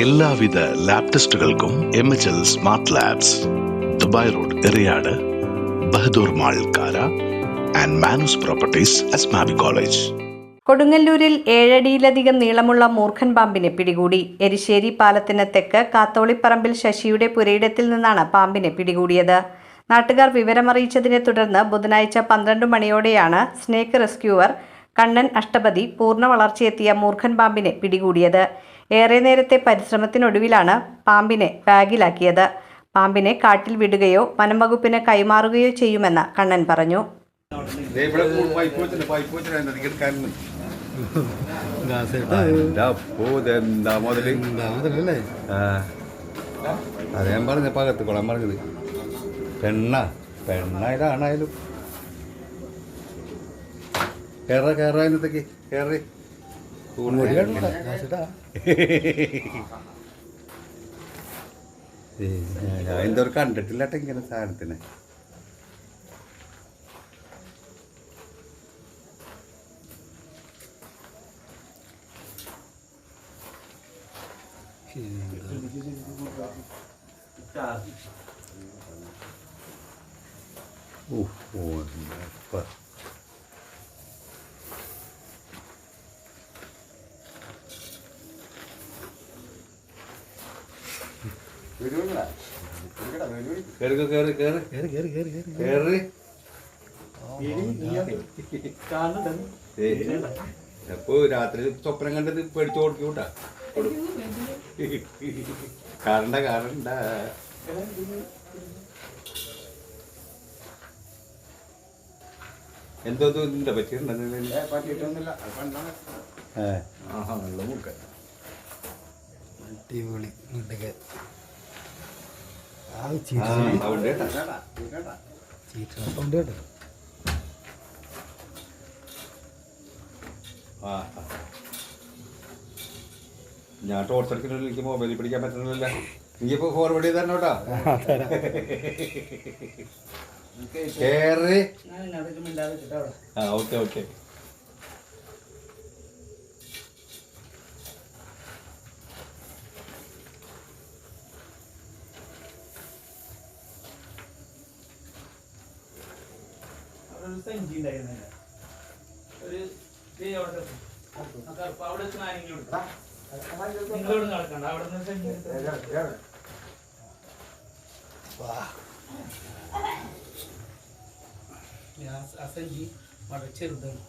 എല്ലാവിധ lab ടെസ്റ്റുകൾക്കും M H L smart labs Dubai road Eriyad Bahadur mall Kara and Manoos properties Asmabi college കൊടുങ്ങല്ലൂരിൽ ഏഴടിയിലധികം നീളമുള്ള മൂർഖൻ പാമ്പിനെ പിടികൂടി. എരിശ്ശേരി പാലത്തിന് തെക്ക് കാത്തോളിപ്പറമ്പിൽ ശശിയുടെ പുരയിടത്തിൽ നിന്നാണ് പാമ്പിനെ പിടികൂടിയത്. നാട്ടുകാർ വിവരമറിയിച്ചതിനെ തുടർന്ന് ബുധനാഴ്ച പന്ത്രണ്ട് മണിയോടെയാണ് സ്നേക്ക് റെസ്ക്യൂവർ കണ്ണൻ അഷ്ടപതി പൂർണ വളർച്ചയെത്തിയ മൂർഖൻ പാമ്പിനെ പിടികൂടിയത്. ഏറെ നേരത്തെ പരിശ്രമത്തിനൊടുവിലാണ് പാമ്പിനെ ബാഗിലാക്കിയത്. പാമ്പിനെ കാട്ടിൽ വിടുകയോ വനം വകുപ്പിന് കൈമാറുകയോ ചെയ്യുമെന്ന് കണ്ണൻ പറഞ്ഞു. അത് പെണ്ണ പെണ്ണായാലും ആണായാലും കയറ കയറാനത്തേക്ക് കയറി ഞാൻ എന്തോരം കണ്ടിട്ടില്ല കേട്ടോ ഇങ്ങനെ സാധനത്തിനെ. Oh, oh, അപ്പോ രാത്രി സ്വപ്നം കണ്ടത് പേടിച്ചു കൊടുക്കൂട്ടാ കാരണ്ട കാരണ്ട. എന്തോ ഇല്ല പറ്റിയിട്ടുണ്ടെന്നില്ല പറ്റിയിട്ടൊന്നുമില്ല. വെള്ളം അടിപൊളി മുണ്ടക സൗണ്ട് കേട്ടോ. ഞാൻ ടോർച്ച് അടിക്കുന്നില്ല എനിക്ക് മൊബൈലിൽ പിടിക്കാൻ പറ്റുന്നില്ല എനിക്കിപ്പോ ഫോർവേഡ് ചെയ്ത് തരണോട്ടാ കേറി. ആ ഓക്കെ ഓക്കെ. ദിവസം ഇഞ്ചി ഉണ്ടായിരുന്നില്ല. ഒരു അവിടെ അവിടെ നാരങ്ങ കൊടുക്കാം. നിങ്ങളോട് നടക്കണ്ട. അവിടെ നിന്ന് ഇഞ്ചി അസഞ്ചി അങ്ങോട്ട് ചെറുതാണ്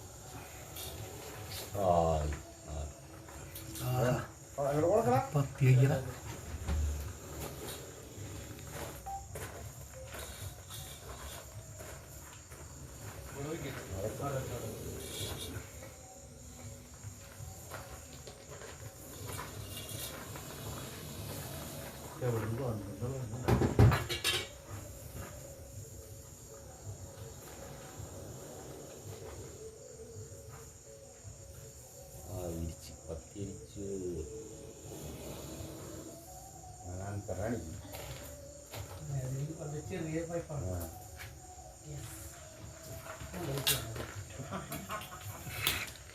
പത്തിയാ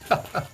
Ha ha ha.